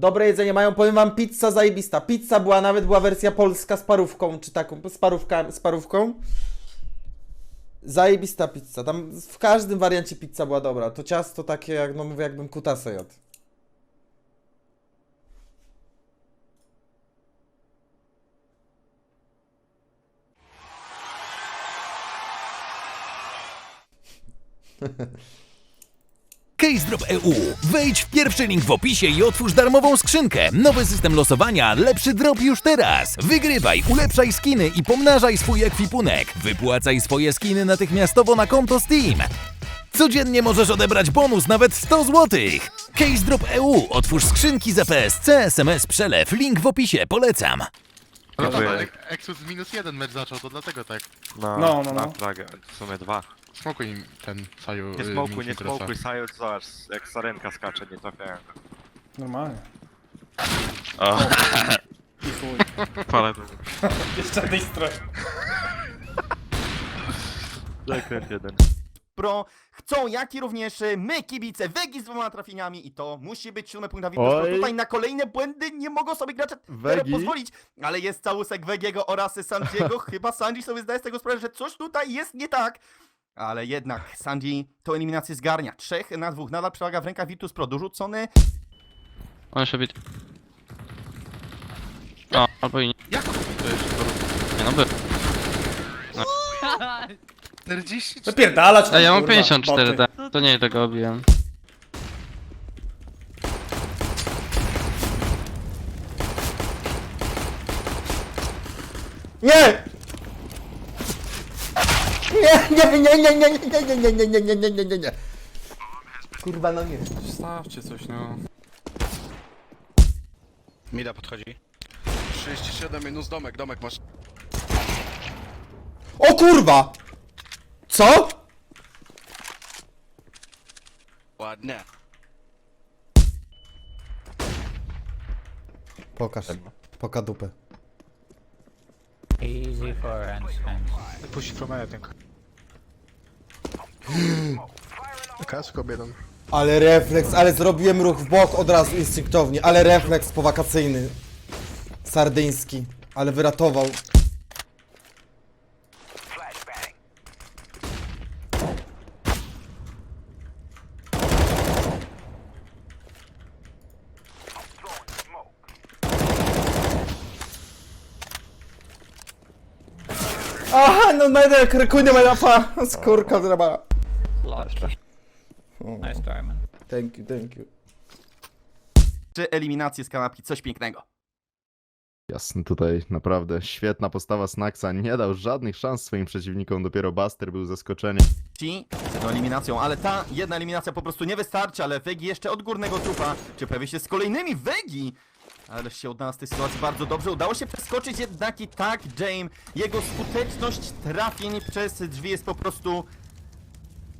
Dobre jedzenie mają, powiem wam, pizza zajebista. Pizza była, nawet była wersja polska z parówką, czy taką, z, parówka, z parówką. Zajebista pizza. Tam w każdym wariancie pizza była dobra. To ciasto takie, jak no mówię, jakbym kutasę jadł. CaseDrop EU. Wejdź w pierwszy link w opisie i otwórz darmową skrzynkę. Nowy system losowania, lepszy drop już teraz. Wygrywaj, ulepszaj skiny i pomnażaj swój ekwipunek. Wypłacaj swoje skiny natychmiastowo na konto Steam. Codziennie możesz odebrać bonus nawet 100 zł. CaseDrop EU. Otwórz skrzynki za PSC, SMS, przelew. Link w opisie. Polecam. No Dziękuję. Ek- Exus minus jeden mecz zaczął, to dlatego tak. Na, No, no, na no. flagę. W sumie dwa. Smokuj im ten Saju. Nie y, smokuj, nie Nitrosa. smokuj, Sajut, zobacz, jak sarenka skacze, nie trafiają. Normalnie. O, I chuj. ale to... Jeszcze tej strony. Zakręt jeden. Pro chcą, jak i również e, my, kibice, Wegi z dwoma trafieniami i to musi być siódmy punkt na Oj. widok. Tutaj na kolejne błędy nie mogą sobie gracze Wegi? pozwolić, ale jest całusek Wegiego oraz Sanjiego. Chyba Sanji sobie zdaje z tego sprawę, że coś tutaj jest nie tak. Ale jednak Sanji tą eliminację zgarnia. Trzech na dwóch, nadal przewaga w rękach Virtus Pro, dorzucony. On się bit. O, albo i nie. Jak to jest? Nie no by. 40 Zapierdalać tam, Ej, ja mam kurwa, 54 boty. D. To nie tego obiłem. Nie! Nie, nie, nie, nie, nie, nie, nie, nie, nie, nie, nie, nie, nie, nie, nie. Kurwa, no nie. Stawcie coś, no. Mida podchodzi. 37 minus domek, domek masz. O kurwa! Co? Ładnie. Pokaż. Poka dupę. Easy for entrance. Puść from A, Kasko jeden. Ale refleks, ale zrobiłem ruch w bok od razu instynktownie, ale refleks powakacyjny. Sardyński, ale wyratował. Aha, no najdę krekunie moja pa, skórka zrobiła. Nice try, man. Thank you, thank you. Czy eliminację z kanapki, coś pięknego. Jasne, tutaj naprawdę świetna postawa Snacksa. Nie dał żadnych szans swoim przeciwnikom, dopiero Buster był zaskoczeniem. Ci z tą eliminacją, ale ta jedna eliminacja po prostu nie wystarczy, ale Wegi jeszcze od górnego trupa, czy pojawi się z kolejnymi Wegi? Ale się odnalazł w tej sytuacji bardzo dobrze, udało się przeskoczyć jednak i tak Jame, jego skuteczność trafień przez drzwi jest po prostu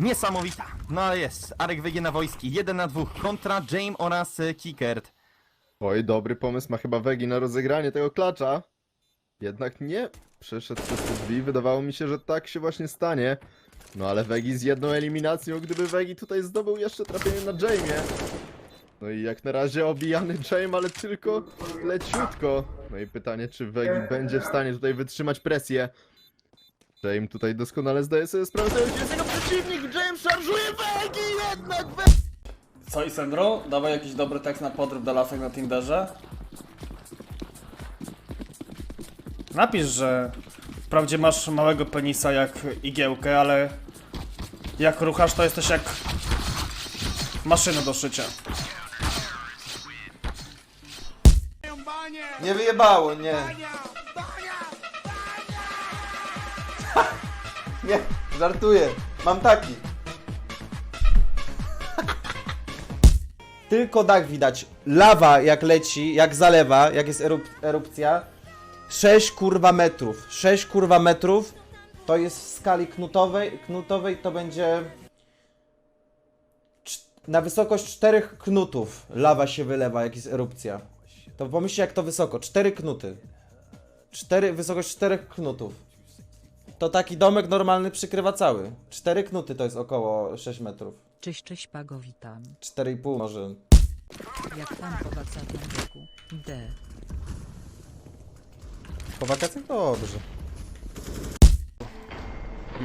niesamowita. No ale jest, Arek Wegi na wojski, jeden na dwóch kontra Jame oraz e, Kickert. Oj, dobry pomysł ma chyba Wegi na rozegranie tego klacza. Jednak nie. Przeszedł przez te drzwi, wydawało mi się, że tak się właśnie stanie. No ale Wegi z jedną eliminacją, gdyby Wegi tutaj zdobył jeszcze trafienie na Jamie. No i jak na razie obijany Jame, ale tylko leciutko. No i pytanie, czy Wegi będzie w stanie tutaj wytrzymać presję. Jame tutaj doskonale zdaje sobie sprawę, że jest jego przeciwnik. James szarżuje Wegi jednak! Co i Sandro? Dawaj jakiś dobry tekst na podrób do lasek na Tinderze. Napisz, że wprawdzie masz małego penisa jak igiełkę, ale jak ruchasz to jesteś jak maszyna do szycia. Nie wyjebało, nie. Żartuję. Mam taki. Tylko dach widać. Lawa jak leci, jak zalewa, jak jest erup erupcja. 6 kurwa metrów. 6 kurwa metrów to jest w skali knutowej. Knutowej to będzie na wysokość 4 knutów lawa się wylewa, jak jest erupcja. To pomyślcie jak to wysoko. 4 knuty. 4, wysokość 4 knutów. To taki domek normalny przykrywa cały. 4 knuty to jest około 6 metrów. Cześć, cześć Pago, witam. 4,5 może. Jak pan po wakacyjnym wieku. D. Po wakacjach dobrze.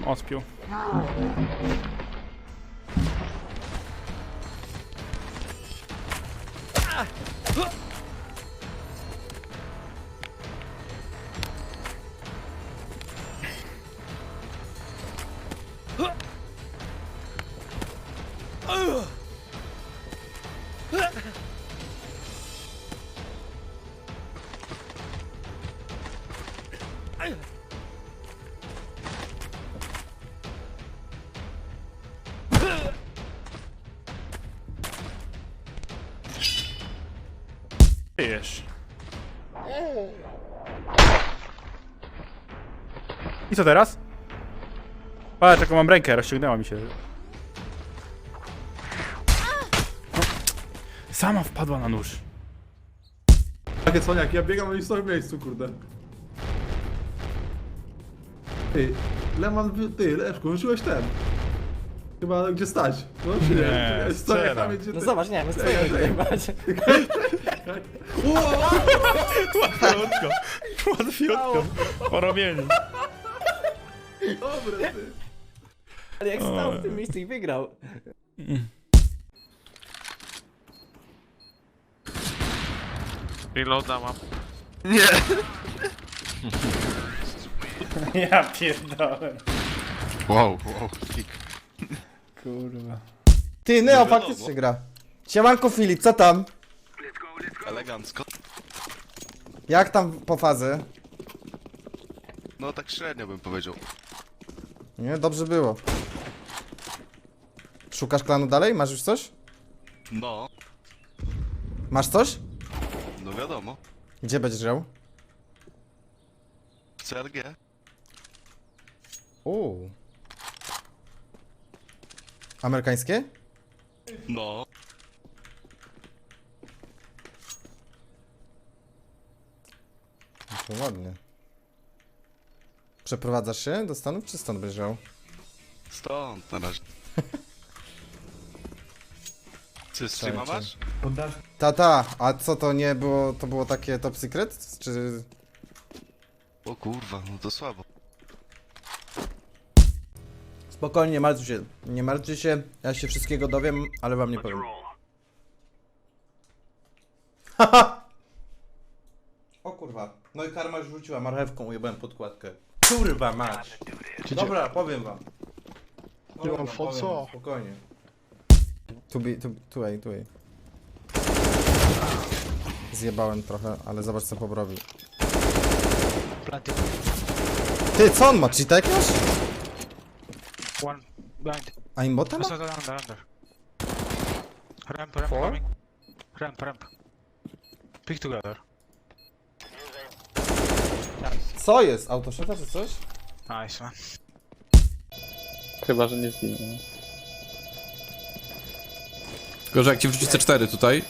Odpił. Wiesz. I co teraz? Patrz, jaką mam rękę, rozciągnęła mi się. No. Sama wpadła na nóż. Takie cwaniaki, ja biegam i stoję w miejscu, kurde. Ty, Leman, wy- ty, Leszku, rzuciłeś ten. Chyba gdzie stać. No czy nie? Nie, strzelam. tam, ty... No zobacz, nie, my stoimy tutaj, czekaj. patrz. Łatwiutko. Łatwiutko. Porobieni. Dobre, ty. Ale jak stał w tym miejscu i wygrał. Reloada mam. Ja pierdolę. Wow, wow, kick. Kurwa. Ty, Neo faktycznie gra. Siemanko Filip, co tam? Elegancko. Jak tam po fazy? No tak średnio bym powiedział. Nie, dobrze było. Szukasz klanu dalej? Masz już coś? No, Masz coś? no wiadomo. Gdzie będziesz grał? W CRG. Uuu. Amerykańskie? No. To ładnie. Przeprowadzasz się do Stanów, czy stąd będziesz grał? Stąd na razie. Czy streama Słuchajcie. masz? Tata, a co to nie było, to było takie top secret? Czy... O kurwa, no to słabo. Spokojnie, nie martwcie się. Nie martwcie się, ja się wszystkiego dowiem, ale wam nie powiem. Haha! No i karma już rzuciła marchewką, ujebałem podkładkę. Kurwa mać. Dobra, powiem wam. Powiem wam, powiem wam, Spokojnie. Tu be, tu, tu, ej, tu, ej. Zjebałem trochę, ale zobacz co pobrobił. Ty, co on ma? Cheat jakiegoś? One blind. A imbota ma? under, under, under. Ramp, ramp Four? coming. Ramp, ramp. Pick together. Co jest? Autoshota czy coś? Nice man. Chyba, że nie zginął. Tylko, że jak ci wrzuci C4 tutaj,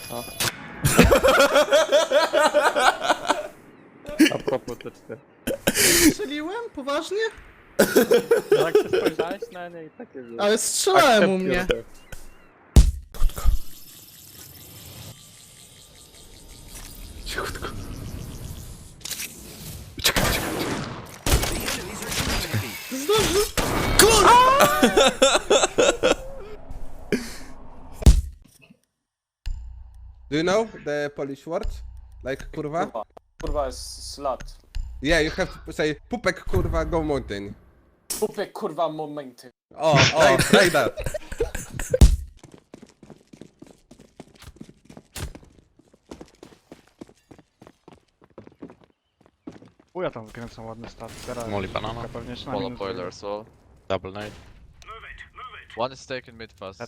A propos T4. Strzeliłem? Poważnie? Jak się spojrzałeś na nie i takie było. Ale strzelałem u mnie. Do you know the Polish word? Like kurwa? Kurwa jest slut. Yeah, you have to say pupek kurwa go mountain. Pupek kurwa momenty. Oh, oh, like that. Uja tam wykręcam ładny start. Teraz Molly banana. pewnie się na boiler so. double nade. One is taken mid fast.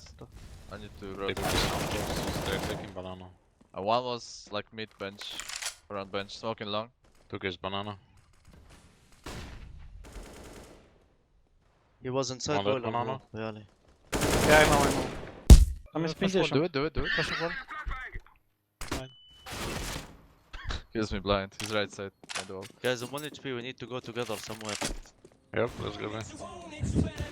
I need to rotate. They're taking banana. Uh, one was like mid bench. Around bench, smoking long. Took his banana. He was inside Under boiler, banana. really. Ja mam, ja mam. Tam jest Flash one, 50. Do it, do it, do it. Flashing one. He has me blind. He's right side. I do. Guys, I'm 1 HP, we need to go together somewhere. Yep, let's go there.